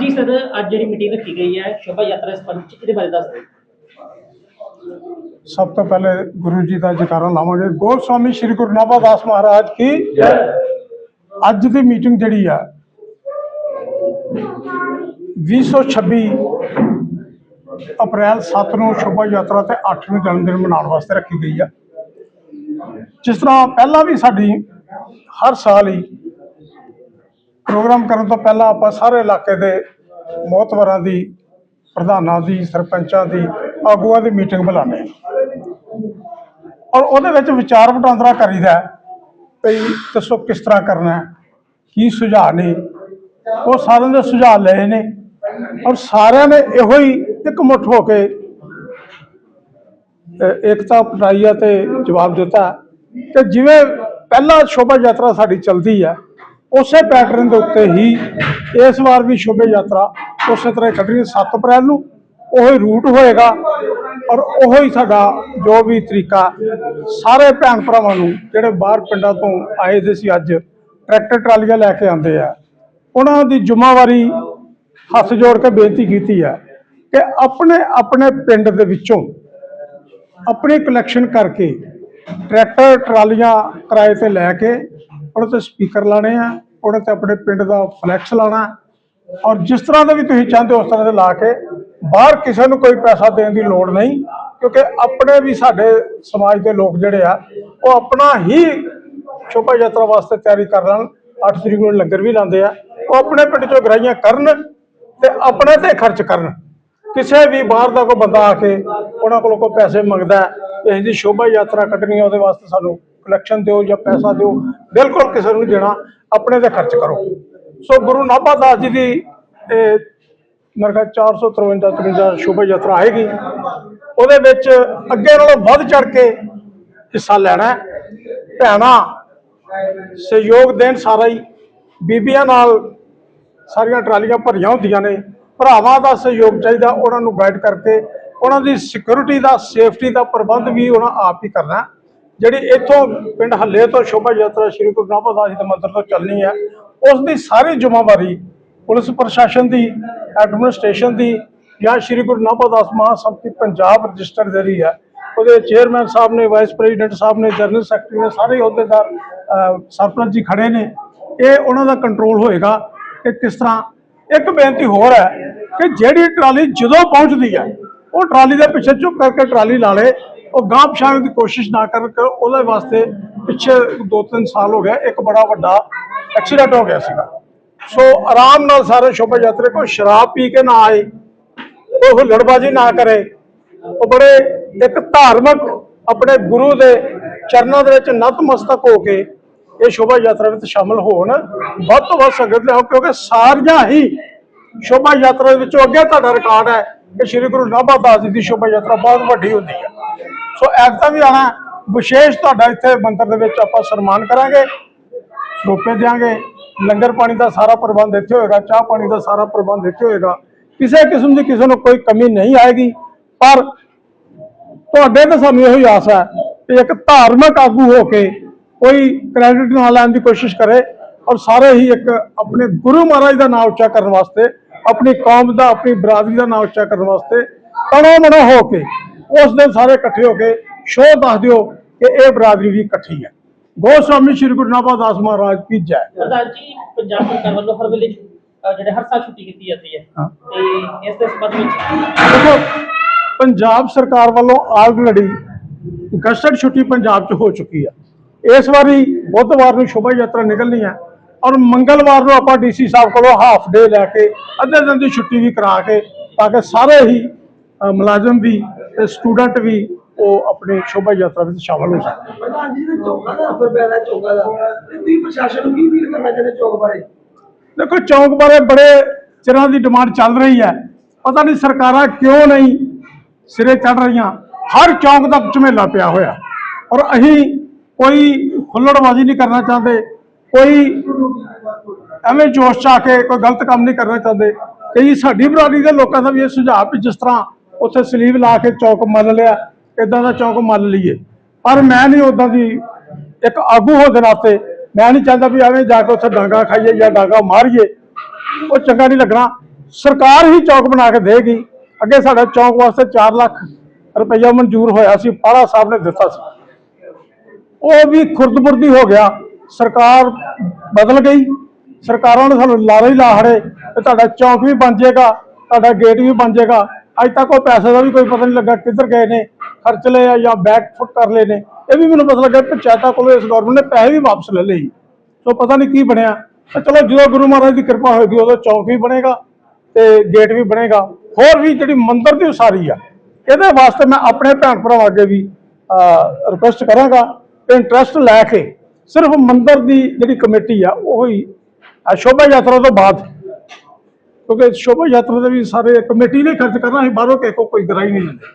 ਜੀ ਸਰ, ਅੱਜ ਜਿਹੜੀ ਮੀਟਿੰਗ ਰੱਖੀ ਗਈ ਹੈ, ਸ਼ੋਭਾ ਯਾਤਰਾ ਸੰਬੰਧ ਇਹਦੇ ਬਾਰੇ ਦੱਸ ਦਿਓ। ਸਭ ਤੋਂ ਪਹਿਲੇ ਗੁਰੂ ਜੀ ਦਾ ਜਕਾਰਾ ਲਾਵਾਂਗੇ। ਗੋਸਵਾਮੀ ਸ੍ਰੀ ਗੁਰੂ ਨਾਭਾਦਾਸ ਮਹਾਰਾਜ ਕੀ ਅੱਜ ਦੀ ਮੀਟਿੰਗ ਜਿਹੜੀ ਆ 2026 ਅਪ੍ਰੈਲ 7 ਨੂੰ ਸ਼ੋਭਾ ਯਾਤਰਾ ਤੇ 8 ਨੂੰ ਜਨਮ ਦਿਨ ਮਨਾਉਣ ਵਾਸਤੇ ਰੱਖੀ ਗਈ ਆ। ਜਿਸ ਤਰ੍ਹਾਂ ਪਹਿਲਾਂ ਵੀ ਸਾਡੀ ਹਰ ਸਾਲ ਹੀ ਪ੍ਰੋਗਰਾਮ ਕਰਨ ਤੋਂ ਪਹਿਲਾਂ ਆਪਾਂ ਸਾਰੇ ਇਲਾਕੇ ਦੇ ਮੋਹਤਵਰਾਂ ਦੀ ਪ੍ਰਧਾਨਾਂ ਦੀ ਸਰਪੰਚਾਂ ਦੀ ਆਗੂਆਂ ਦੀ ਮੀਟਿੰਗ ਬੁਲਾਉਂਦੇ ਹਾਂ। ਔਰ ਉਹਦੇ ਵਿੱਚ ਵਿਚਾਰ ਵਟਾਂਦਰਾ ਕਰੀਦਾ ਹੈ ਭਈ ਦੱਸੋ ਕਿਸ ਤਰ੍ਹਾਂ ਕਰਨਾ ਹੈ ਕੀ ਸੁਝਾਅ ਨੇ। ਉਹ ਸਾਰਿਆਂ ਦੇ ਸੁਝਾਅ ਲਏ ਨੇ ਔਰ ਸਾਰਿਆਂ ਨੇ ਇਹੋ ਹੀ ਇੱਕ ਮੁੱਠ ਹੋ ਕੇ ਅ, ਏਕਤਾ ਅਪਣਾਈ ਹੈ ਤੇ ਜਵਾਬ ਦਿੱਤਾ। ਕਿ ਜਿਵੇਂ ਪਹਿਲਾਂ ਸ਼ੋਭਾ ਯਾਤਰਾ ਸਾਡੀ ਚੱਲਦੀ ਹੈ ਉਸੇ ਪੈਟਰਨ ਦੇ ਉੱਤੇ ਹੀ ਇਸ ਵਾਰ ਵੀ ਸ਼ੋਭਾ ਯਾਤਰਾ ਉਸੇ ਤਰ੍ਹਾਂ ਕੱਢ ਰਹੀ ਹੈ 7 ਅਪ੍ਰੈਲ ਨੂੰ। ਉਹੀ ਰੂਟ ਹੋਏਗਾ ਔਰ ਉਹੀ ਸਾਡਾ ਜੋ ਵੀ ਤਰੀਕਾ, ਸਾਰੇ ਭੈਣ ਭਰਾਵਾਂ ਨੂੰ ਜਿਹੜੇ ਬਾਹਰ ਪਿੰਡਾਂ ਤੋਂ ਆਏ ਦੇ ਸੀ ਅੱਜ, ਟਰੈਕਟਰ, ਟਰਾਲੀਆਂ ਲੈ ਕੇ ਆਉਂਦੇ ਆ। ਉਹਨਾਂ ਦੀ ਜ਼ਿੰਮੇਵਾਰੀ ਹੱਥ ਜੋੜ ਕੇ ਬੇਨਤੀ ਕੀਤੀ ਹੈ ਕਿ ਆਪਣੇ ਆਪਣੇ ਪਿੰਡ ਦੇ ਵਿੱਚੋਂ ਆਪਣੀ ਕਲੈਕਸ਼ਨ ਕਰਕੇ ਟਰੈਕਟਰ, ਟਰਾਲੀਆਂ ਕਿਰਾਏ ਤੇ ਲੈ ਕੇ ਉਹਨਾਂ ਤੇ ਸਪੀਕਰ ਲਾਣੇ ਆ ਉਹਨਾਂ ਤੇ ਆਪਣੇ ਪਿੰਡ ਦਾ ਫਲੈਕਸ ਲਾਣਾ ਔਰ ਜਿਸ ਤਰ੍ਹਾਂ ਦਾ ਵੀ ਤੁਸੀਂ ਚਾਹੁੰਦੇ ਹੋ, ਉਸ ਤਰ੍ਹਾਂ ਦੇ ਲਾ ਕੇ ਬਾਹਰ ਕਿਸੇ ਨੂੰ ਕੋਈ ਪੈਸਾ ਦੇਣ ਦੀ ਲੋੜ ਨਹੀਂ, ਕਿਉਂਕਿ ਆਪਣੇ ਵੀ ਸਾਡੇ ਸਮਾਜ ਦੇ ਲੋਕ ਜਿਹੜੇ ਆ, ਉਹ ਆਪਣਾ ਹੀ ਸ਼ੋਭਾ ਯਾਤਰਾ ਵਾਸਤੇ ਤਿਆਰੀ ਕਰ ਲੈਣ। 8 ਤਰੀਕ ਨੂੰ ਲੰਗਰ ਵੀ ਲਾਉਂਦੇ ਆ। ਉਹ ਆਪਣੇ ਪਿੰਡ ਚੋਂ ਗਰਾਈਆਂ ਕਰਨ ਤੇ ਆਪਣੇ ਤੇ ਖਰਚ ਕਰਨ। ਕਿਸੇ ਵੀ ਬਾਹਰ ਦਾ ਕੋਈ ਬੰਦਾ ਆ ਕੇ ਉਹਨਾਂ ਕੋਲੋਂ ਕੋਈ ਪੈਸੇ ਮੰਗਦਾ ਹੈ ਇਸ ਸ਼ੋਭਾ ਯਾਤਰਾ ਕੱਢਣੀ ਹੈ ਉਹਦੇ ਵਾਸਤੇ ਸਾਨੂੰ ਕਲੈਕਸ਼ਨ ਦਿਓ ਜਾਂ ਪੈਸਾ ਦਿਓ, ਬਿਲਕੁਲ ਕਿਸੇ ਨੂੰ ਦੇਣਾ, ਆਪਣੇ ਤੇ ਖਰਚ ਕਰੋ। ਸੋ ਗੁਰੂ ਨਾਭਾ ਦਾਸ ਜੀ ਦੀ, ਇਹ ਮੇਰੇ ਖਿਆਲ 453 53 ਸ਼ੋਭਾ ਯਾਤਰਾ ਆਏਗੀ। ਉਹਦੇ ਵਿੱਚ ਅੱਗੇ ਨਾਲੋਂ ਵੱਧ ਚੜ ਕੇ ਹਿੱਸਾ ਲੈਣਾ ਹੈ। ਭੈਣਾਂ, ਸਹਿਯੋਗ ਦੇਣ ਸਾਰਾ ਹੀ। ਬੀਬੀਆਂ ਨਾਲ ਸਾਰੀਆਂ ਟਰਾਲੀਆਂ ਭਰੀਆਂ ਹੁੰਦੀਆਂ ਨੇ। ਭਰਾਵਾਂ ਦਾ ਸਹਿਯੋਗ ਚਾਹੀਦਾ ਉਹਨਾਂ ਨੂੰ ਗਾਈਡ ਕਰਕੇ, ਉਹਨਾਂ ਦੀ ਸਿਕਿਉਰਿਟੀ ਦਾ ਸੇਫਟੀ ਦਾ ਪ੍ਰਬੰਧ ਵੀ ਉਹਨਾਂ ਆਪ ਹੀ ਕਰਨਾ ਜਿਹੜੀ ਇੱਥੋਂ ਪਿੰਡ ਹੱਲੇ ਤੋਂ ਸ਼ੋਭਾ ਯਾਤਰਾ ਸ਼੍ਰੀ ਗੁਰੂ ਨਾਨਕ ਦਾਸ ਜੀ ਦੇ ਮੰਦਿਰ ਤੋਂ ਚੱਲਣੀ ਹੈ, ਉਸ ਦੀ ਸਾਰੀ ਜ਼ਿੰਮੇਵਾਰੀ ਪੁਲਿਸ ਪ੍ਰਸ਼ਾਸਨ ਦੀ ਐਡਮਿਨਿਸਟ੍ਰੇਸ਼ਨ ਦੀ ਜਾਂ ਸ਼੍ਰੀ ਗੁਰੂ ਨਾਨਕ ਦਾਸ ਮਹਾਸੰਮਤੀ ਪੰਜਾਬ ਰਜਿਸਟਰ ਜਿਹੜੀ ਹੈ, ਉਹਦੇ ਚੇਅਰਮੈਨ ਸਾਹਿਬ ਨੇ ਵਾਈਸ ਪ੍ਰੈਜ਼ੀਡੈਂਟ ਸਾਹਿਬ ਨੇ ਜਨਰਲ ਸੈਕਟਰੀ ਨੇ, ਸਾਰੇ ਅਹੁਦੇਦਾਰ ਸਰਪੰਚ ਜੀ ਖੜੇ ਨੇ। ਇਹ ਉਹਨਾਂ ਦਾ ਕੰਟਰੋਲ ਹੋਏਗਾ ਕਿ ਕਿਸ ਤਰ੍ਹਾਂ, ਇੱਕ ਬੇਨਤੀ ਹੋਰ ਹੈ ਕਿ ਜਿਹੜੀ ਟਰਾਲੀ ਜਦੋਂ ਪਹੁੰਚਦੀ ਹੈ, ਉਹ ਟਰਾਲੀ ਦੇ ਪਿੱਛੇ ਚੁੱਪ ਕਰਕੇ ਟਰਾਲੀ ਲਾ ਲੇ ਉਹ ਗਾਂਹ ਪਛਾਣ ਦੀ ਕੋਸ਼ਿਸ਼ ਨਾ ਕਰਨ ਉਹਦੇ ਵਾਸਤੇ ਪਿੱਛੇ ਦੋ ਤਿੰਨ ਸਾਲ ਹੋ ਗਿਆ ਇੱਕ ਬੜਾ ਵੱਡਾ ਐਕਸੀਡੈਂਟ ਹੋ ਗਿਆ ਸੀਗਾ। ਸੋ ਆਰਾਮ ਨਾਲ ਸਾਰੇ ਸ਼ੋਭਾ ਯਾਤਰੇ ਕੋ ਸ਼ਰਾਬ ਪੀ ਕੇ ਨਾ ਆਏ, ਉਹ ਹੁੱਲੜਬਾਜ਼ੀ ਨਾ ਕਰੇ। ਉਹ ਬੜੇ ਇੱਕ ਧਾਰਮਿਕ ਆਪਣੇ ਗੁਰੂ ਦੇ ਚਰਨਾਂ ਦੇ ਵਿੱਚ ਨਤਮਸਤਕ ਹੋ ਕੇ ਇਹ ਸ਼ੋਭਾ ਯਾਤਰਾ ਵਿੱਚ ਸ਼ਾਮਲ ਹੋਣ ਵੱਧ ਤੋਂ ਵੱਧ ਸੰਗਤ ਲਿਆਓ ਕਿਉਂਕਿ ਸਾਰੀਆਂ ਹੀ ਸ਼ੋਭਾ ਯਾਤਰਾ ਦੇ ਵਿੱਚੋਂ ਅੱਗੇ ਤੁਹਾਡਾ ਰਿਕਾਰਡ ਹੈ। ਕਿ ਸ੍ਰੀ ਗੁਰੂ ਨਾਭਾ ਦਾਸ ਜੀ ਦੀ ਸ਼ੋਭਾ ਯਾਤਰਾ ਬਹੁਤ ਵੱਡੀ ਹੁੰਦੀ ਹੈ। ਸੋ ਐਕਤਾ ਵੀ ਆਣਾ, ਵਿਸ਼ੇਸ਼ ਤੁਹਾਡਾ ਇੱਥੇ ਮੰਦਰ ਦੇ ਵਿੱਚ ਆਪਾਂ ਸਨਮਾਨ ਕਰਾਂਗੇ, ਰੋਪੇ ਦਿਆਂਗੇ, ਲੰਗਰ ਪਾਣੀ ਦਾ ਸਾਰਾ ਪ੍ਰਬੰਧ ਇੱਥੇ ਹੋਏਗਾ, ਚਾਹ ਪਾਣੀ ਦਾ ਸਾਰਾ ਪ੍ਰਬੰਧ ਇੱਥੇ ਹੋਏਗਾ। ਕਿਸੇ ਕਿਸਮ ਦੀ ਕਿਸੇ ਨੂੰ ਕੋਈ ਕਮੀ ਨਹੀਂ ਆਏਗੀ, ਪਰ ਤੁਹਾਡੇ ਤੇ ਸਾਨੂੰ ਇਹੋ ਹੀ ਆਸ ਹੈ ਕਿ ਇੱਕ ਧਾਰਮਿਕ ਆਗੂ ਹੋ ਕੇ ਕੋਈ ਕ੍ਰੈਡਿਟ ਨਾ ਲੈਣ ਦੀ ਕੋਸ਼ਿਸ਼ ਕਰੇ ਔਰ ਸਾਰੇ ਹੀ ਇੱਕ ਆਪਣੇ ਗੁਰੂ ਮਹਾਰਾਜ ਦਾ ਨਾਮ ਉੱਚਾ ਕਰਨ ਵਾਸਤੇ ਆਪਣੀ ਕੌਮ ਦਾ ਆਪਣੀ ਬਰਾਦਰੀ ਦਾ ਨਾਮ ਉੱਚਾ ਕਰਨ ਵਾਸਤੇ ਤਣੋ ਮਨੋ ਹੋ ਕੇ ਉਸ ਦਿਨ ਸਾਰੇ ਇਕੱਠੇ ਹੋ ਕੇ ਸ਼ੋਅ ਦੱਸ ਦਿਓ ਕਿ ਇਹ ਬਰਾਦਰੀ ਵੀ ਇਕੱਠੀ ਹੈ। ਗੋਸਵਾਮੀ ਸ੍ਰੀ ਗੁਰੂ ਨਾਭਾ ਦਾਸ ਮਹਾਰਾਜ ਕੀ ਜੈ। ਜੀ ਪੰਜਾਬ ਸਰਕਾਰ ਵੱਲੋਂ ਹਰ ਵੇਲੇ ਜਿਹੜੇ ਹਰ ਸਾਲ ਛੁੱਟੀ ਕੀਤੀ ਜਾਂਦੀ ਹੈ। ਹਾਂ। ਤੇ ਇਸ ਦੇ ਸੰਬੰਧ ਵਿੱਚ ਦੇਖੋ ਪੰਜਾਬ ਸਰਕਾਰ ਵੱਲੋਂ ਆਲਰੇਡੀ ਗਸਟ ਛੁੱਟੀ ਪੰਜਾਬ 'ਚ ਹੋ ਚੁੱਕੀ ਹੈ। ਇਸ ਵਾਰੀ ਬੁੱਧਵਾਰ ਨੂੰ ਸ਼ੋਭਾ ਯਾਤਰਾ ਨਿਕਲਣੀ ਹੈ। ਔਰ ਮੰਗਲਵਾਰ ਨੂੰ ਆਪਾਂ ਡੀਸੀ ਸਾਹਿਬ ਕੋਲੋਂ ਹਾਫ ਡੇ ਲੈ ਕੇ ਅੱਧੇ ਦਿਨ ਦੀ ਛੁੱਟੀ ਵੀ ਕਰਾ ਕੇ ਤਾਂ ਕਿ ਸਾਰੇ ਹੀ ਮੁਲਾਜ਼ਮ ਵੀ ਤੇ ਸਟੂਡੈਂਟ ਵੀ ਉਹ ਆਪਣੀ ਸ਼ੋਭਾ ਯਾਤਰਾ ਵਿੱਚ ਸ਼ਾਮਲ ਹੋ ਸਕਣ। ਪ੍ਰਧਾਨ ਜੀ ਨੇ ਚੌਕਾਂ ਦਾ ਅਸਰ ਪਿਆ ਹੈ ਚੌਕਾਂ ਦਾ। ਤੇ ਤੁਸੀਂ ਪ੍ਰਸ਼ਾਸਨ ਨੂੰ ਕੀ ਅਪੀਲ ਕਰਨਾ ਚਾਹੁੰਦੇ ਚੌਕ ਬਾਰੇ? ਦੇਖੋ ਚੌਂਕ ਬਾਰੇ ਬੜੇ ਚਿਰਾਂ ਦੀ ਡਿਮਾਂਡ ਚੱਲ ਰਹੀ ਹੈ। ਪਤਾ ਨਹੀਂ ਸਰਕਾਰਾਂ ਕਿਉਂ ਨਹੀਂ ਸਿਰੇ ਚੜ ਰਹੀਆਂ। ਹਰ ਚੌਂਕ ਦਾ ਝਮੇਲਾ ਪਿਆ ਹੋਇਆ। ਔਰ ਅਸੀਂ ਕੋਈ ਹੁੱਲੜਬਾਜ਼ੀ ਨਹੀਂ ਕਰਨਾ ਚਾਹੁੰਦੇ। ਕੋਈ ਐਵੇਂ ਜੋਸ਼ ਚ ਆ ਕੇ ਕੋਈ ਗਲਤ ਕੰਮ ਨਹੀਂ ਕਰਨਾ ਚਾਹੁੰਦੇ। ਕਈ ਸਾਡੀ ਬਰਾਦਰੀ ਦੇ ਲੋਕਾਂ ਦਾ ਵੀ ਇਹ ਸੁਝਾਅ ਵੀ ਜਿਸ ਤਰ੍ਹਾਂ ਉੱਥੇ ਸਲੀਵ ਲਾ ਕੇ ਚੌਕ ਮੰਨ ਲਿਆ ਇਦਾਂ ਦਾ ਚੌਕ ਮੰਨ ਲਈਏ। ਪਰ ਮੈਂ ਨਹੀਂ ਉਦਾਂ ਦੀ ਇੱਕ ਆਗੂ ਹੋ ਦੇ ਨਾਤੇ ਮੈਂ ਨਹੀਂ ਚਾਹੁੰਦਾ ਵੀ ਐਵੇਂ ਜਾ ਕੇ ਉੱਥੇ ਡਾਂਗਾ ਖਾਈਏ ਜਾਂ ਡਾਂਗਾ ਮਾਰੀਏ। ਉਹ ਚੰਗਾ ਨਹੀਂ ਲੱਗਣਾ। ਸਰਕਾਰ ਹੀ ਚੌਕ ਬਣਾ ਕੇ ਦੇਗੀ। ਅੱਗੇ ਸਾਡਾ ਚੌਕ ਵਾਸਤੇ 4 ਲੱਖ ਰੁਪਈਆ ਮਨਜ਼ੂਰ ਹੋਇਆ ਸੀ ਪਾਲਾ ਸਾਹਿਬ ਨੇ ਦਿੱਤਾ ਸੀ। ਉਹ ਵੀ ਖੁਰਦਬੁਰਦੀ ਹੋ ਗਿਆ। ਸਰਕਾਰ ਬਦਲ ਗਈ, ਸਰਕਾਰਾਂ ਨੇ ਸਾਨੂੰ ਲਾਰੇ ਹੀ ਲਾ ਹੜੇ ਤੇ ਤੁਹਾਡਾ ਚੌਂਕ ਵੀ ਬਣ ਜਾਏਗਾ, ਤੁਹਾਡਾ ਗੇਟ ਵੀ ਬਣ ਜਾਏਗਾ। ਅੱਜ ਤੱਕ ਉਹ ਪੈਸੇ ਦਾ ਵੀ ਕੋਈ ਪਤਾ ਨਹੀਂ ਲੱਗਾ ਕਿੱਧਰ ਗਏ ਨੇ, ਖਰਚ ਲਏ ਆ ਜਾਂ ਬੈਕ ਫੁੱਟ ਕਰ ਲਏ ਨੇ। ਇਹ ਵੀ ਮੈਨੂੰ ਪਤਾ ਲੱਗਾ ਪੰਚਾਇਤਾਂ ਕੋਲੋਂ ਇਸ ਗਵਰਨਮੈਂਟ ਨੇ ਪੈਸੇ ਵੀ ਵਾਪਸ ਲੈ ਲਏ ਸੋ। ਪਤਾ ਨਹੀਂ ਕੀ ਬਣਿਆ। ਤੇ ਚਲੋ ਜਦੋਂ ਗੁਰੂ ਮਹਾਰਾਜ ਦੀ ਕਿਰਪਾ ਹੋਏਗੀ, ਉਦੋਂ ਚੌਂਕ ਵੀ ਬਣੇਗਾ ਤੇ ਗੇਟ ਵੀ ਬਣੇਗਾ। ਹੋਰ ਵੀ ਜਿਹੜੀ ਮੰਦਿਰ ਦੀ ਉਸਾਰੀ ਆ, ਇਹਦੇ ਵਾਸਤੇ ਮੈਂ ਆਪਣੇ ਭੈਣ ਭਰਾਵਾਂ ਅੱਗੇ ਵੀ ਰਿਕੁਐਸਟ ਕਰਾਂਗਾ ਕਿ ਇੰਟਰਸਟ ਲੈ ਕੇ ਸਿਰਫ ਮੰਦਰ ਦੀ ਜਿਹੜੀ ਕਮੇਟੀ ਆ, ਉਹ ਹੀ ਸ਼ੋਭਾ ਯਾਤਰਾ ਤੋਂ ਬਾਅਦ। ਕਿਉਂਕਿ ਸ਼ੋਭਾ ਯਾਤਰਾ ਦੇ ਵੀ ਸਾਰੇ ਕਮੇਟੀ ਨੇ ਖਰਚ ਕਰਨਾ ਸੀ ਬਾਹਰੋਂ ਕਿਸੇ ਕੋ ਕੋਈ ਗਰਾਈ ਨਹੀਂ ਲੈਂਦੇ।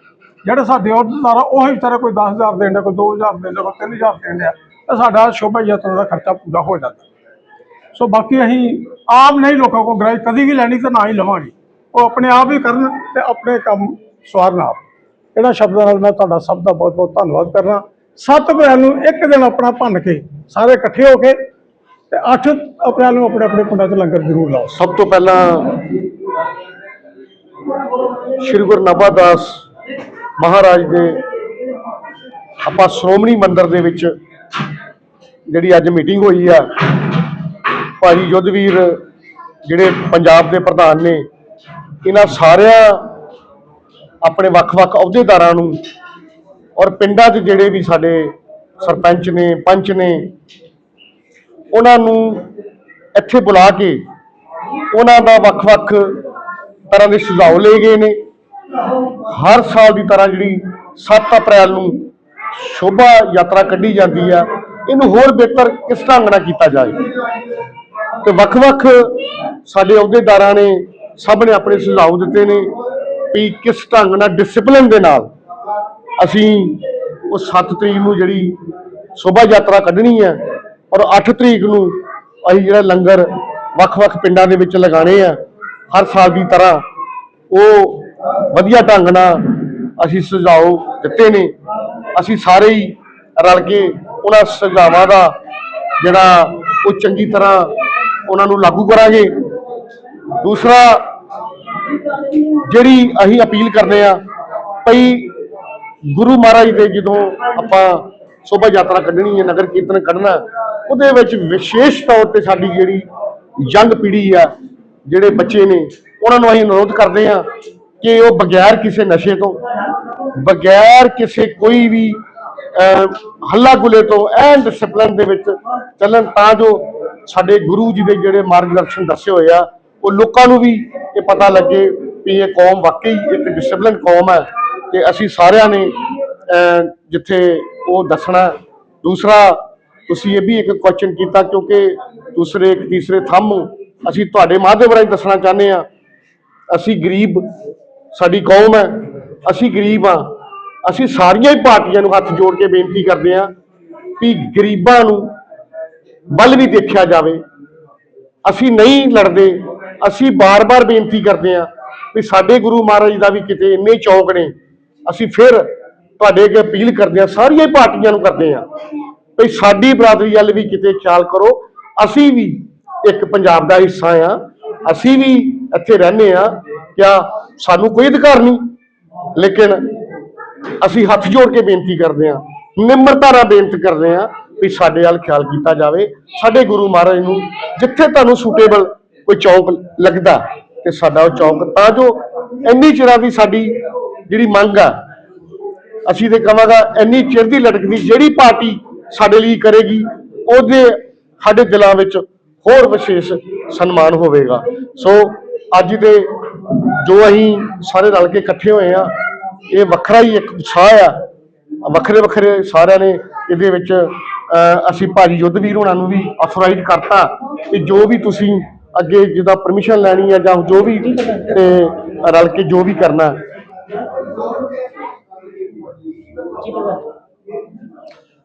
ਜਿਹੜੇ ਸਾਡੇ ਅਹੁਦੇਦਾਰ ਆ, ਉਹ ਹੀ ਵਿਚਾਰਾ ਕੋਈ 10000 ਦੇਣ ਡਿਆ, ਕੋਈ 2000 ਦੇਣ ਡਿਆ, ਕੋਈ 3000 ਦੇਣ ਡਿਆ, ਤਾਂ ਸਾਡਾ ਸ਼ੋਭਾ ਯਾਤਰਾ ਦਾ ਖਰਚਾ ਪੂਰਾ ਹੋ ਜਾਂਦਾ। ਸੋ ਬਾਕੀ ਅਸੀਂ ਆਮ ਨਹੀਂ ਲੋਕਾਂ ਕੋਲ ਗਰਾਈ ਕਦੀ ਵੀ ਲੈਣੀ ਤੇ ਨਾ ਹੀ ਲਵਾਂਗੇ। ਉਹ ਆਪਣੇ ਆਪ ਹੀ ਕਰਨ ਤੇ ਆਪਣੇ ਕੰਮ ਸਵਾਰਨ ਆਪ। ਇਹਨਾਂ ਸ਼ਬਦਾਂ ਨਾਲ ਮੈਂ ਤੁਹਾਡਾ ਸਭ ਦਾ ਬਹੁਤ ਬਹੁਤ ਧੰਨਵਾਦ ਕਰਨਾ 7 ਅਪ੍ਰੈਲ ਨੂੰ ਇੱਕ ਦਿਨ ਆਪਣਾ ਭੰਨ ਕੇ ਸਾਰੇ ਇਕੱਠੇ ਹੋ ਕੇ ਤੇ 8 ਅਪ੍ਰੈਲ ਨੂੰ ਆਪਣੇ ਆਪਣੇ ਪਿੰਡਾਂ 'ਚ ਲੰਗਰ ਜ਼ਰੂਰ ਲਾਓ। ਸਭ ਤੋਂ ਪਹਿਲਾਂ ਸ਼੍ਰੀ ਗੁਰੂ ਨਾਭਾਦਾਸ ਮਹਾਰਾਜ ਦੇ ਆਪਾਂ ਸ਼੍ਰੋਮਣੀ ਮੰਦਿਰ ਦੇ ਵਿੱਚ ਜਿਹੜੀ ਅੱਜ ਮੀਟਿੰਗ ਹੋਈ ਆ, ਭਾਈ ਯੁੱਧਵੀਰ ਜਿਹੜੇ ਪੰਜਾਬ ਦੇ ਪ੍ਰਧਾਨ ਨੇ, ਇਹਨਾਂ ਸਾਰਿਆਂ ਆਪਣੇ ਵੱਖ-ਵੱਖ ਅਹੁਦੇਦਾਰਾਂ ਨੂੰ ਔਰ ਪਿੰਡਾਂ 'ਚ ਜਿਹੜੇ ਵੀ ਸਾਡੇ ਸਰਪੰਚ ਨੇ, ਪੰਚ ਨੇ, ਉਹਨਾਂ ਨੂੰ ਇੱਥੇ ਬੁਲਾ ਕੇ ਉਹਨਾਂ ਦਾ ਵੱਖ-ਵੱਖ ਤਰ੍ਹਾਂ ਦੇ ਸੁਝਾਅ ਲਏ ਗਏ ਨੇ। ਹਰ ਸਾਲ ਦੀ ਤਰ੍ਹਾਂ ਜਿਹੜੀ 7 ਅਪ੍ਰੈਲ ਨੂੰ ਸ਼ੋਭਾ ਯਾਤਰਾ ਕੱਢੀ ਜਾਂਦੀ ਆ, ਇਹਨੂੰ ਹੋਰ ਬਿਹਤਰ ਕਿਸ ਢੰਗ ਨਾਲ ਕੀਤਾ ਜਾਏ? ਤੇ ਵੱਖ-ਵੱਖ ਸਾਡੇ ਅਹੁਦੇਦਾਰਾਂ ਨੇ ਸਭ ਨੇ ਆਪਣੇ ਸੁਝਾਅ ਦਿੱਤੇ ਨੇ ਵੀ ਕਿਸ ਢੰਗ ਨਾਲ ਡਿਸਪਲਿਨ ਦੇ ਨਾਲ ਅਸੀਂ ਉਹ 7 ਤਰੀਕ ਨੂੰ ਜਿਹੜੀ ਸ਼ੋਭਾ ਯਾਤਰਾ ਕੱਢਣੀ ਹੈ ਔਰ 8 ਤਰੀਕ ਨੂੰ ਅਸੀਂ ਜਿਹੜਾ ਲੰਗਰ ਵੱਖ-ਵੱਖ ਪਿੰਡਾਂ ਦੇ ਵਿੱਚ ਲਗਾਣੇ ਆ, ਹਰ ਸਾਲ ਦੀ ਤਰ੍ਹਾਂ ਉਹ ਵਧੀਆ ਢੰਗ ਨਾਲ ਅਸੀਂ ਸੁਝਾਓ ਦਿੱਤੇ ਨੇ। ਅਸੀਂ ਸਾਰੇ ਹੀ ਰਲ ਕੇ ਉਹਨਾਂ ਸੁਝਾਵਾਂ ਦਾ ਜਿਹੜਾ ਉਹ ਚੰਗੀ ਤਰ੍ਹਾਂ ਉਹਨਾਂ ਨੂੰ ਲਾਗੂ ਕਰਾਂਗੇ। ਦੂਸਰਾ, ਜਿਹੜੀ ਅਸੀਂ ਅਪੀਲ ਕਰਦੇ ਆ ਭਈ ਗੁਰੂ ਮਹਾਰਾਜ ਦੇ ਜਦੋਂ ਆਪਾਂ ਸ਼ੋਭਾ ਯਾਤਰਾ ਕੱਢਣੀ ਹੈ, ਨਗਰ ਕੀਰਤਨ ਕੱਢਣਾ ਉਹਦੇ ਵਿੱਚ ਵਿਸ਼ੇਸ਼ ਤੌਰ ਤੇ ਸਾਡੀ ਜਿਹੜੀ ਯੰਗ ਪੀੜ੍ਹੀ ਆ, ਜਿਹੜੇ ਬੱਚੇ ਨੇ, ਉਹਨਾਂ ਨੂੰ ਅਸੀਂ ਅਨੁਰੋਧ ਕਰਦੇ ਆ ਕਿ ਉਹ ਬਗੈਰ ਕਿਸੇ ਨਸ਼ੇ ਤੋਂ, ਬਗੈਰ ਕਿਸੇ ਕੋਈ ਵੀ ਹੱਲਾ ਗੁਲੇ ਤੋਂ ਐਨ ਡਿਸਪਲਿਨ ਦੇ ਵਿੱਚ ਚੱਲਣ ਤਾਂ ਜੋ ਸਾਡੇ ਗੁਰੂ ਜੀ ਦੇ ਜਿਹੜੇ ਮਾਰਗਦਰਸ਼ਨ ਦੱਸੇ ਹੋਏ ਆ, ਉਹ ਲੋਕਾਂ ਨੂੰ ਵੀ ਇਹ ਪਤਾ ਲੱਗੇ ਵੀ ਇਹ ਕੌਮ ਵਾਕਈ ਇੱਕ ਡਿਸਪਲਿਨ ਕੌਮ ਹੈ। ਤੇ ਅਸੀਂ ਸਾਰਿਆਂ ਨੇ ਜਿੱਥੇ ਉਹ ਦੱਸਣਾ ਦੂਸਰਾ, ਤੁਸੀਂ ਇਹ ਵੀ ਇੱਕ ਕੁਐਸਚਨ ਕੀਤਾ ਕਿਉਂਕਿ ਦੂਸਰੇ ਇੱਕ ਤੀਸਰੇ ਥੰਮ ਅਸੀਂ ਤੁਹਾਡੇ ਮਾਧਿਅਮ ਰਾਹੀਂ ਦੱਸਣਾ ਚਾਹੁੰਦੇ ਆ ਅਸੀਂ ਗਰੀਬ, ਸਾਡੀ ਕੌਮ ਹੈ, ਅਸੀਂ ਗਰੀਬ ਆ ਅਸੀਂ ਸਾਰੀਆਂ ਹੀ ਪਾਰਟੀਆਂ ਨੂੰ ਹੱਥ ਜੋੜ ਕੇ ਬੇਨਤੀ ਕਰਦੇ ਆ ਵੀ ਗਰੀਬਾਂ ਨੂੰ ਵੱਲ ਵੀ ਦੇਖਿਆ ਜਾਵੇ। ਅਸੀਂ ਨਹੀਂ ਲੜਦੇ, ਅਸੀਂ ਬਾਰ-ਬਾਰ ਬੇਨਤੀ ਕਰਦੇ ਆ ਵੀ ਸਾਡੇ ਗੁਰੂ ਮਹਾਰਾਜ ਦਾ ਵੀ ਕਿਤੇ ਇੰਨੇ ਚੌਕ ਨੇ ਅਸੀਂ ਫਿਰ ਤੁਹਾਡੇ ਅੱਗੇ ਅਪੀਲ ਕਰਦੇ ਹਾਂ, ਸਾਰੀਆਂ ਹੀ ਪਾਰਟੀਆਂ ਨੂੰ ਕਰਦੇ ਹਾਂ ਵੀ ਸਾਡੀ ਬਰਾਦਰੀ ਵੱਲ ਵੀ ਕਿਤੇ ਖਿਆਲ ਕਰੋ। ਅਸੀਂ ਵੀ ਇੱਕ ਪੰਜਾਬ ਦਾ ਹਿੱਸਾ ਆ ਅਸੀਂ ਵੀ ਇੱਥੇ ਰਹਿੰਦੇ ਆ ਕਿਆ ਸਾਨੂੰ ਕੋਈ ਅਧਿਕਾਰ ਨਹੀਂ, ਲੇਕਿਨ ਅਸੀਂ ਹੱਥ ਜੋੜ ਕੇ ਬੇਨਤੀ ਕਰਦੇ ਹਾਂ, ਨਿਮਰਤਾ ਨਾਲ ਬੇਨਤੀ ਕਰਦੇ ਹਾਂ ਵੀ ਸਾਡੇ ਵੱਲ ਖਿਆਲ ਕੀਤਾ ਜਾਵੇ। ਸਾਡੇ ਗੁਰੂ ਮਹਾਰਾਜ ਨੂੰ ਜਿੱਥੇ ਤੁਹਾਨੂੰ ਸੂਟੇਬਲ ਕੋਈ ਚੌਂਕ ਲੱਗਦਾ ਤੇ ਸਾਡਾ ਉਹ ਚੌਂਕ ਤਾਂ ਜੋ ਇੰਨੀ ਚਿਰਾਂ ਦੀ ਸਾਡੀ ਜਿਹੜੀ ਮੰਗ ਆ ਅਸੀਂ ਤੇ ਕਹਾਂਗਾ ਇੰਨੀ ਚਿਰ ਦੀ ਲਟਕਦੀ ਜਿਹੜੀ ਪਾਰਟੀ ਸਾਡੇ ਲਈ ਕਰੇਗੀ ਉਹਦੇ ਸਾਡੇ ਦਿਲਾਂ ਵਿੱਚ ਹੋਰ ਵਿਸ਼ੇਸ਼ ਸਨਮਾਨ ਹੋਵੇਗਾ। ਸੋ ਅੱਜ ਦੇ ਜੋ ਅਸੀਂ ਸਾਰੇ ਰਲ ਕੇ ਇਕੱਠੇ ਹੋਏ ਆ ਇਹ ਵੱਖਰਾ ਹੀ ਇੱਕ ਉਤਸ਼ਾਹ ਆ। ਵੱਖਰੇ ਵੱਖਰੇ ਸਾਰਿਆਂ ਨੇ ਇਹਦੇ ਵਿੱਚ ਅਹ, ਅਸੀਂ ਭਾਜੀ ਯੁੱਧਵੀਰ ਹੋਣਾ ਨੂੰ ਵੀ ਅਥੋਰਾਈਜ਼ ਕਰਤਾ ਕਿ ਜੋ ਵੀ ਤੁਸੀਂ ਅੱਗੇ ਜਿਹਦਾ ਪਰਮਿਸ਼ਨ ਲੈਣੀ ਹੈ ਜਾਂ ਜੋ ਵੀ ਤੇ ਰਲ ਕੇ ਜੋ ਵੀ ਕਰਨਾ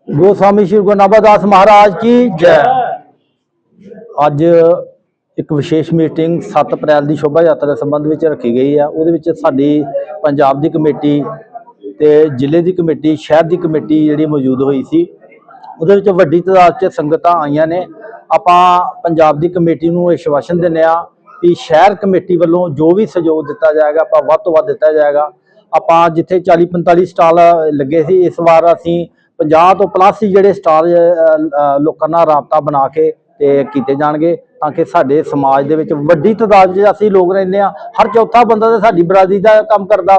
ਗੋਸਵਾਮੀ ਸ਼੍ਰੀ ਗੁਰੂ ਨਾਭਾਦਾਸ ਮਹਾਰਾਜ ਕੀ ਜੈ। ਅੱਜ ਇੱਕ ਵਿਸ਼ੇਸ਼ ਮੀਟਿੰਗ 7 ਅਪ੍ਰੈਲ ਦੀ ਸ਼ੋਭਾ ਯਾਤਰਾ ਦੇ ਸੰਬੰਧ ਵਿੱਚ ਰੱਖੀ ਗਈ ਆ। ਉਹਦੇ ਵਿੱਚ ਸਾਡੀ ਪੰਜਾਬ ਦੀ ਕਮੇਟੀ ਤੇ ਜ਼ਿਲ੍ਹੇ ਦੀ ਕਮੇਟੀ, ਸ਼ਹਿਰ ਦੀ ਕਮੇਟੀ ਜਿਹੜੀ ਮੌਜੂਦ ਹੋਈ ਸੀ, ਉਹਦੇ ਵਿੱਚ ਵੱਡੀ ਤਾਦਾਦ 'ਚ ਸੰਗਤਾਂ ਆਈਆਂ ਨੇ। ਆਪਾਂ ਪੰਜਾਬ ਦੀ ਕਮੇਟੀ ਨੂੰ ਇਹ ਆਸ਼ਵਾਸਨ ਦਿੰਦੇ ਆ ਵੀ ਸ਼ਹਿਰ ਕਮੇਟੀ ਵੱਲੋਂ ਜੋ ਵੀ ਸਹਿਯੋਗ ਦਿੱਤਾ ਜਾਏਗਾ, ਆਪਾਂ ਵੱਧ ਤੋਂ ਵੱਧ ਦਿੱਤਾ ਜਾਏਗਾ। ਆਪਾਂ ਜਿੱਥੇ 40 45 ਸਟਾਲ ਲੱਗੇ ਸੀ, ਇਸ ਵਾਰ ਅਸੀਂ 50 ਤੋਂ ਪਲੱਸ ਜਿਹੜੇ ਸਟਾਲ ਲੋਕਾਂ ਨਾਲ ਰਾਬਤਾ ਬਣਾ ਕੇ ਤੇ ਕੀਤੇ ਜਾਣਗੇ ਤਾਂ ਕਿ ਸਾਡੇ ਸਮਾਜ ਦੇ ਵਿੱਚ ਵੱਡੀ ਤਾਦਾਦ 'ਚ ਅਸੀਂ ਲੋਕ ਰਹਿੰਦੇ ਆ ਹਰ ਚੌਥਾ ਬੰਦਾ ਤਾਂ ਸਾਡੀ ਬਰਾਦਰੀ ਦਾ ਕੰਮ ਕਰਦਾ।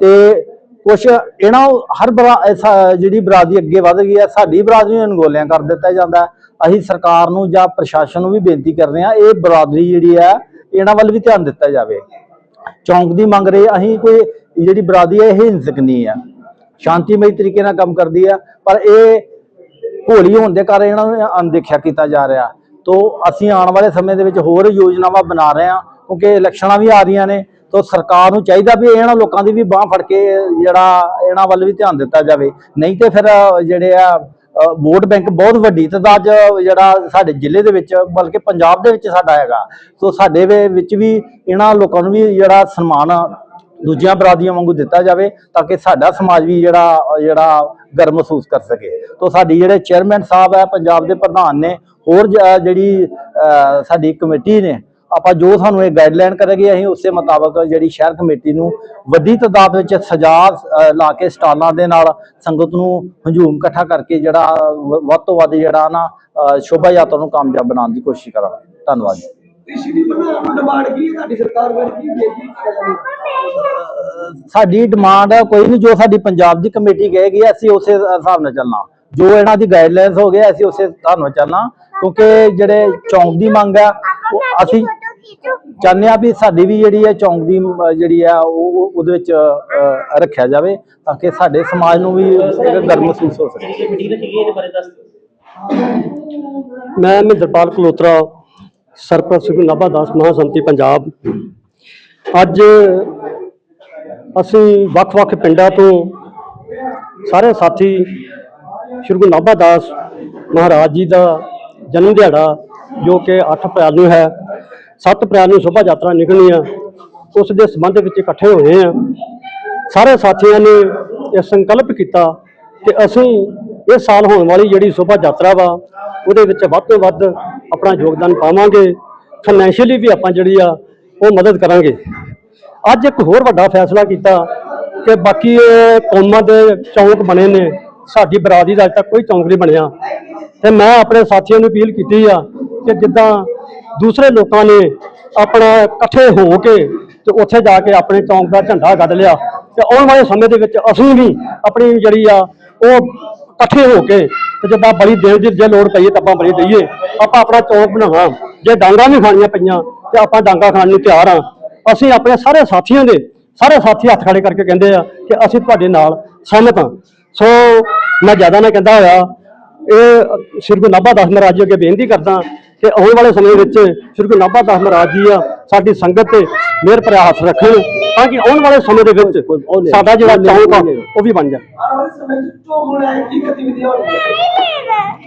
ਤੇ ਕੁਛ ਇਹਨਾਂ ਹਰ ਬਰਾ ਐਸਾ ਜਿਹੜੀ ਬਰਾਦਰੀ ਅੱਗੇ ਵਧ ਗਈ ਹੈ, ਸਾਡੀ ਬਰਾਦਰੀ ਨੂੰ ਅਣਗੋਲਿਆਂ ਕਰ ਦਿੱਤਾ ਜਾਂਦਾ ਅਸੀਂ ਸਰਕਾਰ ਨੂੰ ਜਾਂ ਪ੍ਰਸ਼ਾਸਨ ਨੂੰ ਵੀ ਬੇਨਤੀ ਕਰਦੇ ਆ ਇਹ ਬਰਾਦਰੀ ਜਿਹੜੀ ਹੈ ਇਹਨਾਂ ਵੱਲ ਵੀ ਧਿਆਨ ਦਿੱਤਾ ਜਾਵੇ। ਚੌਂਕ ਦੀ ਮੰਗ ਰਹੀ ਅਸੀਂ ਕੋਈ ਜਿਹੜੀ ਬਰਾਦੀ ਹੈ, ਇਹ ਹਿੰਸਕ ਨਹੀਂ ਹੈ। ਸ਼ਾਂਤੀਮਈ ਤਰੀਕੇ ਨਾਲ ਕੰਮ ਕਰਦੀ ਹੈ, ਪਰ ਇਹ ਹੋਲੀ ਹੋਣ ਦੇ ਕਾਰਨ ਇਹਨਾਂ ਨੂੰ ਅਣਦੇਖਿਆ ਕੀਤਾ ਜਾ ਰਿਹਾ। ਤੋ ਅਸੀਂ ਆਉਣ ਵਾਲੇ ਸਮੇਂ ਦੇ ਵਿੱਚ ਹੋਰ ਯੋਜਨਾਵਾਂ ਬਣਾ ਰਹੇ ਹਾਂ, ਕਿਉਂਕਿ ਇਲੈਕਸ਼ਨਾਂ ਵੀ ਆ ਰਹੀਆਂ ਨੇ, ਤੋ ਸਰਕਾਰ ਨੂੰ ਚਾਹੀਦਾ ਵੀ ਇਹਨਾਂ ਲੋਕਾਂ ਦੀ ਵੀ ਬਾਹ ਫੜ ਕੇ ਜਿਹੜਾ ਇਹਨਾਂ ਵੱਲ ਵੀ ਧਿਆਨ ਦਿੱਤਾ ਜਾਵੇ। ਨਹੀਂ ਤੇ ਫਿਰ ਜਿਹੜੇ ਆ ਵੋਟ ਬੈਂਕ ਬਹੁਤ ਵੱਡੀ ਤਾਦਾਦ ਜਿਹੜਾ ਸਾਡੇ ਜ਼ਿਲ੍ਹੇ ਦੇ ਵਿੱਚ, ਬਲਕਿ ਪੰਜਾਬ ਦੇ ਵਿੱਚ ਸਾਡਾ ਹੈਗਾ। ਸੋ ਸਾਡੇ ਵੇ- ਵਿੱਚ ਵੀ ਇਹਨਾਂ ਲੋਕਾਂ ਨੂੰ ਵੀ ਜਿਹੜਾ ਸਨਮਾਨ ਦੂਜੀਆਂ ਬਰਾਦਰੀਆਂ ਵਾਂਗੂ ਦਿੱਤਾ ਜਾਵੇ ਤਾਂ ਕਿ ਸਾਡਾ ਸਮਾਜ ਵੀ ਜਿਹੜਾ ਜਿਹੜਾ ਗਰਮ ਮਹਿਸੂਸ ਕਰ ਸਕੇ। ਤੋਂ ਸਾਡੀ ਜਿਹੜੇ ਚੇਅਰਮੈਨ ਸਾਹਿਬ ਹੈ, ਪੰਜਾਬ ਦੇ ਪ੍ਰਧਾਨ ਨੇ, ਹੋਰ ਜ- ਜਿਹੜੀ ਸਾਡੀ ਕਮੇਟੀ ਨੇ ਆਪਾਂ ਜੋ ਸਾਨੂੰ ਇਹ ਗਾਈਡਲਾਈਨ ਕਰੇਗੀ ਅਸੀਂ ਉਸੇ ਮੁਤਾਬਕ ਜਿਹੜੀ ਸ਼ਹਿਰ ਕਮੇਟੀ ਨੂੰ ਵੱਡੀ ਤਾਦਾਦ ਵਿੱਚ ਸਜਾ ਲਾ ਕੇ ਸਟਾਲਾਂ ਦੇ ਨਾਲ ਸੰਗਤ ਨੂੰ ਹਜੂਮ ਇਕੱਠਾ ਕਰਕੇ ਜਿਹੜਾ ਵੱਧ ਤੋਂ ਵੱਧ ਜਿਹੜਾ ਨਾ ਸ਼ੋਭਾ ਯਾਤਰਾ ਨੂੰ ਕਾਮਯਾਬ ਬਣਾਉਣ ਦੀ ਕੋਸ਼ਿਸ਼ ਕਰਾਂਗੇ। ਧੰਨਵਾਦ ਜੀ। ਸਾਡੀ ਡਿਮਾਂਡ ਹੈ ਕੋਈ ਨਹੀਂ ਜੋ ਸਾਡੀ ਪੰਜਾਬ ਦੀ ਕਮੇਟੀ ਕਹੇਗੀ ਅਸੀਂ ਉਸੇ ਹਿਸਾਬ ਨਾਲ ਚੱਲਣਾ। ਜੋ ਇਹਨਾਂ ਦੀ ਗਾਈਡਲਾਈਨਸ ਹੋ ਗਏ ਅਸੀਂ ਉਸੇ ਹਿਸਾਬ ਨਾਲ ਚੱਲਣਾ। ਕਿਉਂਕਿ ਜਿਹੜੇ ਚੌਂਕ ਦੀ ਮੰਗ ਹੈ ਉਹ ਅਸੀਂ ਚਾਹੁੰਦੇ ਆ ਵੀ ਸਾਡੀ ਵੀ ਜਿਹੜੀ ਹੈ ਚੌਂਕ ਦੀ ਜਿਹੜੀ ਆ ਉਹ ਉਹ- ਉਹਦੇ ਵਿੱਚ ਰੱਖਿਆ ਜਾਵੇ ਤਾਂ ਕਿ ਸਾਡੇ ਸਮਾਜ ਨੂੰ ਵੀ ਇੱਕ ਗਰਮ ਮਹਿਸੂਸ ਹੋ ਸਕੇ। ਮੈਂ ਮਹਿੰਦਰਪਾਲ ਕਲੋਤਰਾ ਸਰਪ੍ਰਸਤ ਸ੍ਰੀ ਨਾਭਾ ਦਾਸ ਮਹਾਸੰਤੀ ਪੰਜਾਬ। ਅੱਜ ਅਸੀਂ ਵੱਖ-ਵੱਖ ਪਿੰਡਾਂ ਤੋਂ ਸਾਰੇ ਸਾਥੀ ਸ੍ਰੀ ਗੁਰੂ ਨਾਭਾ ਦਾਸ ਮਹਾਰਾਜ ਜੀ ਦਾ ਜਨਮ ਦਿਹਾੜਾ ਜੋ ਕਿ 8 ਅਪ੍ਰੈਲ ਨੂੰ ਹੈ। 7 ਅਪ੍ਰੈਲ ਨੂੰ ਸ਼ੋਭਾ ਯਾਤਰਾ ਨਿਕਲਣੀ ਆ। ਉਸ ਦੇ ਸੰਬੰਧ ਵਿੱਚ ਇਕੱਠੇ ਹੋਏ ਆ। ਸਾਰੇ ਸਾਥੀਆਂ ਨੇ ਇਹ ਸੰਕਲਪ ਕੀਤਾ ਕਿ ਅਸੀਂ ਇਸ ਸਾਲ ਹੋਣ ਵਾਲੀ ਜਿਹੜੀ ਸ਼ੋਭਾ ਯਾਤਰਾ ਵਾ, ਉਹਦੇ ਵਿੱਚ ਵੱਧ ਤੋਂ ਵੱਧ ਆਪਣਾ ਯੋਗਦਾਨ ਪਾਵਾਂਗੇ। ਫਾਈਨੈਂਸ਼ੀਅਲੀ ਵੀ ਆਪਾਂ ਜਿਹੜੀ ਆ, ਉਹ ਮਦਦ ਕਰਾਂਗੇ। ਅੱਜ ਇੱਕ ਹੋਰ ਵੱਡਾ ਫੈਸਲਾ ਕੀਤਾ ਕਿ ਬਾਕੀ ਕੌਮਾਂ ਦੇ ਚੌਂਕ ਬਣੇ ਨੇ। ਸਾਡੀ ਬਰਾਦਰੀ ਦਾ ਅੱਜ ਤੱਕ ਕੋਈ ਚੌਂਕ ਨਹੀਂ ਬਣਿਆ। ਤੇ ਮੈਂ ਆਪਣੇ ਸਾਥੀਆਂ ਨੂੰ ਅਪੀਲ ਕੀਤੀ ਆ ਕਿ ਜਿੱਦਾਂ ਦੂਸਰੇ ਲੋਕਾਂ ਨੇ ਆਪਣਾ ਇਕੱਠੇ ਹੋ ਕੇ ਤੇ ਉੱਥੇ ਜਾ ਕੇ ਆਪਣੇ ਚੌਂਕ ਦਾ ਝੰਡਾ ਗੱਡ ਲਿਆ ਤੇ ਆਉਣ ਵਾਲੇ ਸਮੇਂ ਦੇ ਵਿੱਚ ਅਸੀਂ ਵੀ ਆਪਣੀ ਜਿਹੜੀ ਆ, ਉਹ ਇਕੱਠੇ ਹੋ ਕੇ ਤੇ ਜਿੱਦਾਂ ਬੜੀ ਦੇਣ ਦੀ ਜੇ ਲੋੜ ਪਈ ਤਾਂ ਆਪਾਂ ਬੜੀ ਦਈਏ। ਆਪਾਂ ਆਪਣਾ ਚੌਂਕ ਬਣਾਵਾਂ ਜੇ ਡਾਂਗਾ ਵੀ ਖਾਣੀਆਂ ਪਈਆਂ ਤੇ ਆਪਾਂ ਡਾਂਗਾ ਖਾਣ ਨੂੰ ਤਿਆਰ ਆ। ਅਸੀਂ ਆਪਣੇ ਸਾਰੇ ਸਾਥੀਆਂ ਦੇ, ਸਾਰੇ ਸਾਥੀ ਹੱਥ ਖੜੇ ਕਰਕੇ ਕਹਿੰਦੇ ਆ ਕਿ ਅਸੀਂ ਤੁਹਾਡੇ ਨਾਲ ਸਹਿਮਤ ਹਾਂ। ਸੋ ਮੈਂ ਜ਼ਿਆਦਾ ਨਾ ਕਹਿੰਦਾ ਹੋਇਆ, ਇਹ ਸ੍ਰੀ ਗੁਰੂ ਨਾਭਾ ਦਾਸ ਮਹਾਰਾਜ ਜੀ ਅੱਗੇ ਬੇਨਤੀ ਕਰਦਾ ਕਿ ਆਉਣ ਵਾਲੇ ਸਮੇਂ ਵਿੱਚ ਸ੍ਰੀ ਗੁਰੂ ਨਾਭਾ ਦਾਸ ਮਹਾਰਾਜ ਜੀ ਆ ਸਾਡੀ ਸੰਗਤ ਤੇ ਮਿਹਰ ਭਰਿਆ ਹੱਥ ਰੱਖਣ ਤਾਂ ਕਿ ਆਉਣ ਵਾਲੇ ਸਮੇਂ ਦੇ ਵਿੱਚ ਸਾਡਾ ਜਿਹੜਾ ਚੌਂਕ ਆ ਉਹ ਵੀ ਬਣ ਜਾਏ ਆਉਣ ਵਾਲੇ ਸਮੇਂ ਵਿੱਚ ਝੋਕ ਬਣਾਏ ਕੀ ਗਤੀਵਿਧੀਆਂ ਹੋਣਗੀਆਂ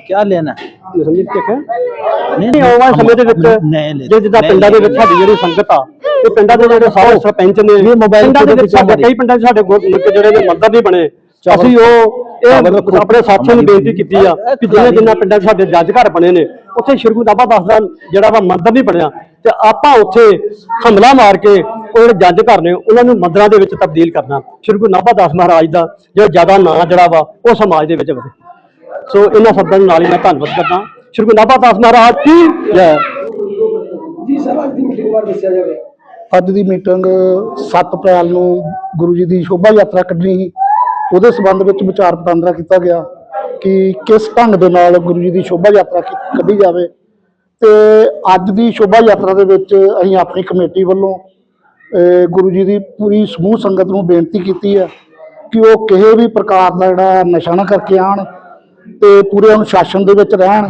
ਕੀ ਲੈਣਾ? ਹੈ? ਇਹ ਸਮਝੀ ਕਿ ਨਹੀਂ ਨਹੀਂ ਆਉਣ ਵਾਲੇ ਸਮੇਂ ਦੇ ਵਿੱਚ ਜੇ ਜਿੱਦਾਂ ਪਿੰਡਾਂ ਦੇ ਵਿੱਚ ਸਾਡੀ ਜਿਹੜੀ ਸੰਗਤ ਆ ਤੇ ਪਿੰਡਾਂ ਦੇ ਜਿਹੜੇ ਸਾਰੇ ਸਰਪੰਚ ਨੇ ਵੀ ਮੋਬਾਈਲ ਦੇ ਵਿੱਚ ਕਈ ਪਿੰਡਾਂ 'ਚ ਸਾਡੇ ਜਿਹੜੇ ਨੇ ਮੰਦਰ ਨਹੀਂ ਬਣੇ ਅਸੀਂ ਉਹ ਇਹ। ਆਪਣੇ ਸਾਥੀਆਂ ਨੂੰ ਬੇਨਤੀ ਕੀਤੀ ਆ ਕਿ ਜਿੰਨੇ ਜਿੰਨਾ ਪਿੰਡਾਂ 'ਚ ਸਾਡੇ ਜੱਜ ਘਰ ਬਣੇ ਨੇ ਉੱਥੇ ਸ਼੍ਰੀ ਗੁਰੂ ਨਾਭਾ ਦਾਸ ਦਾ ਜਿਹੜਾ ਵਾ ਮੰਦਰ ਨਹੀਂ ਬਣਿਆ ਤੇ ਆਪਾਂ ਉੱਥੇ ਹਮਲਾ ਮਾਰ ਕੇ ਉਹ ਜਿਹੜੇ ਜੱਜ ਘਰ ਨੇ ਉਹਨਾਂ ਨੂੰ ਮੰਦਰਾਂ ਦੇ ਵਿੱਚ ਤਬਦੀਲ ਕਰਨਾ। ਸ਼੍ਰੀ ਗੁਰੂ ਨਾਭਾ ਦਾਸ ਮਹਾਰਾਜ ਦਾ ਜਿਹੜਾ ਜ਼ਿਆਦਾ ਨਾਂ ਜਿਹੜਾ ਵਾ ਉਹ ਸਮਾਜ ਦੇ ਵਿੱਚ ਵਧੇ। ਸੋ ਇਹਨਾਂ ਸ਼ਬਦਾਂ ਦੇ ਨਾਲ ਹੀ ਮੈਂ ਧੰਨਵਾਦ ਕਰਦਾ। ਸ਼੍ਰੀ ਗੁਰੂ ਨਾਭਾ ਦਾਸ ਮਹਾਰਾਜ ਕੀ ਜੈ। ਜੀ ਸਰ ਅੱਜ ਦੀ ਮੀਟਿੰਗ ਬਾਰੇ ਦੱਸਿਆ ਜਾਵੇ। ਅੱਜ ਦੀ ਮੀਟਿੰਗ 7 ਅਪ੍ਰੈਲ ਨੂੰ ਗੁਰੂ ਜੀ ਦੀ ਸ਼ੋਭਾ ਯਾਤਰਾ ਕੱਢਣੀ ਸੀ। ਉਹਦੇ ਸੰਬੰਧ ਵਿੱਚ ਵਿਚਾਰ ਵਟਾਂਦਰਾ ਕੀਤਾ ਗਿਆ ਕਿ ਕਿਸ ਢੰਗ ਦੇ ਨਾਲ ਗੁਰੂ ਜੀ ਦੀ ਸ਼ੋਭਾ ਯਾਤਰਾ ਕੱਢੀ ਜਾਵੇ। ਤੇ ਅੱਜ ਦੀ ਸ਼ੋਭਾ ਯਾਤਰਾ ਦੇ ਵਿੱਚ ਅਸੀਂ ਆਪਣੀ ਕਮੇਟੀ ਵੱਲੋਂ ਗੁਰੂ ਜੀ ਦੀ ਪੂਰੀ ਸਮੂਹ ਸੰਗਤ ਨੂੰ ਬੇਨਤੀ ਕੀਤੀ ਹੈ ਕਿ ਉਹ ਕਿਸੇ ਵੀ ਪ੍ਰਕਾਰ ਦਾ ਜਿਹੜਾ ਨਸ਼ਾ ਨਾ ਕਰਕੇ ਆਣ ਤੇ ਪੂਰੇ ਅਨੁਸ਼ਾਸਨ ਦੇ ਵਿੱਚ ਰਹਿਣ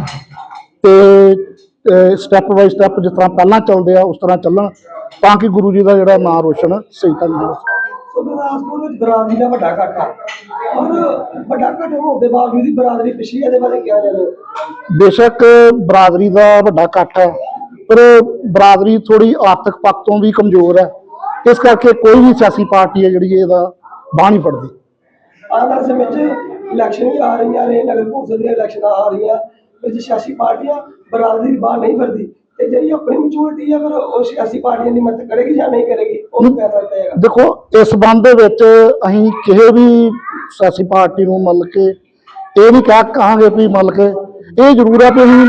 ਤੇ ਸਟੈਪ ਬਾਈ ਸਟੈਪ ਜਿਸ ਤਰ੍ਹਾਂ ਪਹਿਲਾਂ ਚੱਲਦੇ ਆ, ਉਸ ਤਰ੍ਹਾਂ ਚੱਲਣ ਤਾਂ ਕਿ ਗੁਰੂ ਜੀ ਦਾ ਜਿਹੜਾ ਨਾਂ ਰੋਸ਼ਨ ਸਹੀ ਢੰਗ ਨਾਲ ਹੋ ਸਕੇ। ਸੋ ਗੁਰਦਾਸਪੁਰ ਵਿੱਚ ਬਰਾਦਰੀ ਦਾ ਵੱਡਾ ਇਕੱਠ ਆ ਔਰ ਵੱਡਾ ਇਕੱਠ ਹੋਣ ਦੇ ਬਾਵਜੂਦ ਵੀ ਬਰਾਦਰੀ ਪਿਛਲੀ ਇਹਦੇ ਬਾਰੇ ਕਿਹਾ ਜਾਵੇ। ਬੇਸ਼ੱਕ ਬਰਾਦਰੀ ਦਾ ਵੱਡਾ ਇਕੱਠ ਹੈ ਪਰ ਬਰਾਦਰੀ ਥੋੜੀ ਆਰਥਿਕ ਪੱਖ ਤੋਂ ਵੀ ਕਮਜ਼ੋਰ ਹੈ। ਇਸ ਕਰਕੇ ਕੋਈ ਵੀ ਸਿਆਸੀ ਪਾਰਟੀ ਹੈ ਜਿਹੜੀ ਇਹਦਾ ਬਾਹ ਨਹੀਂ ਫੜਦੀ। ਸਮੇਂ ਇਲੈਕਸ਼ਨ ਵੀ ਆ ਰਹੀਆਂ ਨੇ ਨਗਰ ਕੌਂਸਲ ਦੀਆਂ ਇਲੈਕਸ਼ਨਾਂ ਆ ਰਹੀਆਂ ਵਿੱਚ ਸਿਆਸੀ ਪਾਰਟੀਆਂ ਬਰਾਦਰੀ ਦੀ ਬਾਹ ਨਹੀਂ ਫੜਦੀ। ਤੇ ਜਿਹੜੀ ਆਪਣੀ ਮੈਚੁਰਿਟੀ ਆ, ਫਿਰ ਉਹ ਸਿਆਸੀ ਪਾਰਟੀਆਂ ਦੀ ਮਦਦ ਕਰੇਗੀ ਜਾਂ ਨਹੀਂ ਕਰੇਗੀ, ਉਹ ਫੈਸਲਾ ਤੈਅ ਦੇਖੋ, ਇਸ ਸੰਬੰਧ ਦੇ ਵਿੱਚ ਅਸੀਂ ਕਿਸੇ ਵੀ ਸਿਆਸੀ ਪਾਰਟੀ ਨੂੰ ਮਤਲਬ ਕਿ ਇਹ ਨਹੀਂ ਕਹਿ ਕਹਾਂਗੇ ਵੀ ਮਤਲਬ ਕਿ, ਇਹ ਜ਼ਰੂਰ ਆ ਵੀ ਅਸੀਂ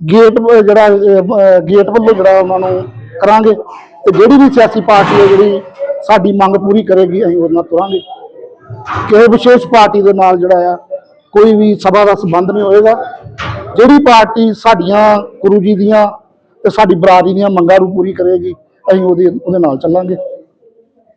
ਗੇਟ ਜਿਹੜਾ ਗੇਟ ਵੱਲੋਂ ਜਿਹੜਾ ਉਹਨਾਂ ਨੂੰ ਕਰਾਂਗੇ। ਤੇ ਜਿਹੜੀ ਵੀ ਸਿਆਸੀ ਪਾਰਟੀ ਹੈ, ਜਿਹੜੀ ਸਾਡੀ ਮੰਗ ਪੂਰੀ ਕਰੇਗੀ, ਅਸੀਂ ਉਹਦੇ ਨਾਲ ਤੁਰਾਂਗੇ। ਕਿਸੇ ਵਿਸ਼ੇਸ਼ ਪਾਰਟੀ ਦੇ ਨਾਲ ਜਿਹੜਾ ਆ, ਕੋਈ ਵੀ ਸਭਾ ਦਾ ਸੰਬੰਧ ਨਹੀਂ ਹੋਏਗਾ। ਜਿਹੜੀ ਪਾਰਟੀ ਸਾਡੀਆਂ ਗੁਰੂ ਜੀ ਦੀਆਂ ਤੇ ਸਾਡੀ ਬਰਾਦਰੀ ਦੀਆਂ ਮੰਗਾਂ ਨੂੰ ਪੂਰੀ ਕਰੇਗੀ ਅਸੀਂ ਉਹਦੇ ਉਹਦੇ ਨਾਲ ਚੱਲਾਂਗੇ।